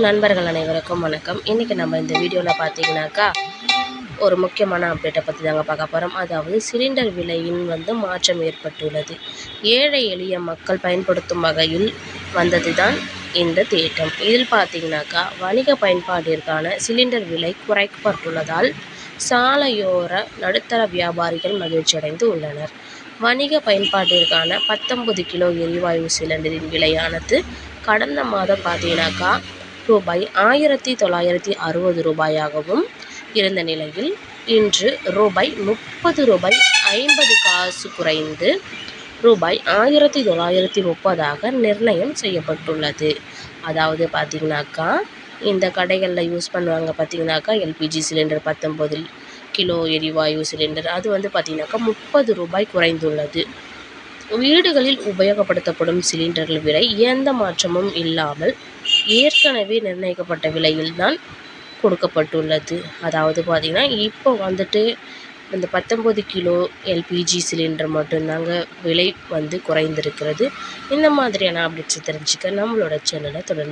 நண்பர்கள் அனைவருக்கும் வணக்கம். இன்றைக்கி நம்ம இந்த வீடியோவில் பார்த்தீங்கன்னாக்கா ஒரு முக்கியமான அப்டேட்டை பற்றி தாங்க பார்க்க போகிறோம் அதாவது சிலிண்டர் விலையின் வந்து மாற்றம் ஏற்பட்டுள்ளது. ஏழை எளிய மக்கள் பயன்படுத்தும் வகையில் வந்தது தான் இந்த திட்டம் இதில் பார்த்தீங்கன்னாக்கா வணிக பயன்பாட்டிற்கான சிலிண்டர் விலை குறைக்கப்பட்டுள்ளதால் சாலையோர நடுத்தர வியாபாரிகள் மகிழ்ச்சியடைந்து உள்ளனர். வணிக பயன்பாட்டிற்கான பத்தொன்பது கிலோ எரிவாயு சிலிண்டரின் விலையானது கடந்த மாதம் பார்த்தீங்கன்னாக்கா ரூபாய் ஆயிரத்தி தொள்ளாயிரத்தி அறுபது ரூபாயாகவும் இருந்த நிலையில் இன்று ரூபாய் முப்பது ரூபாய் ஐம்பது காசு குறைந்து ரூபாய் ஆயிரத்தி தொள்ளாயிரத்தி முப்பதாக நிர்ணயம் செய்யப்பட்டுள்ளது. அதாவது பார்த்தீங்கன்னாக்கா இந்த கடைகளில் யூஸ் பண்ணுவாங்க பார்த்தீங்கன்னாக்கா எல்பிஜி சிலிண்டர் பத்தொம்பது கிலோ எரிவாயு சிலிண்டர் அது வந்து பார்த்திங்கனாக்கா முப்பது ரூபாய் குறைந்துள்ளது. வீடுகளில் உபயோகப்படுத்தப்படும் சிலிண்டர்கள் விலை எந்த மாற்றமும் இல்லாமல் ஏற்கனவே நிர்ணயிக்கப்பட்ட விலையில் தான் கொடுக்கப்பட்டுள்ளது. அதாவது பார்த்திங்கன்னா இப்போ வந்துட்டு இந்த பத்தொம்பது கிலோ எல்பிஜி சிலிண்டர் மட்டும்தாங்க விலை வந்து குறைந்திருக்கிறது. இந்த மாதிரியான அப்டேட்ஸை தெரிஞ்சுக்க நம்மளோட சேனலை தொடர்ந்து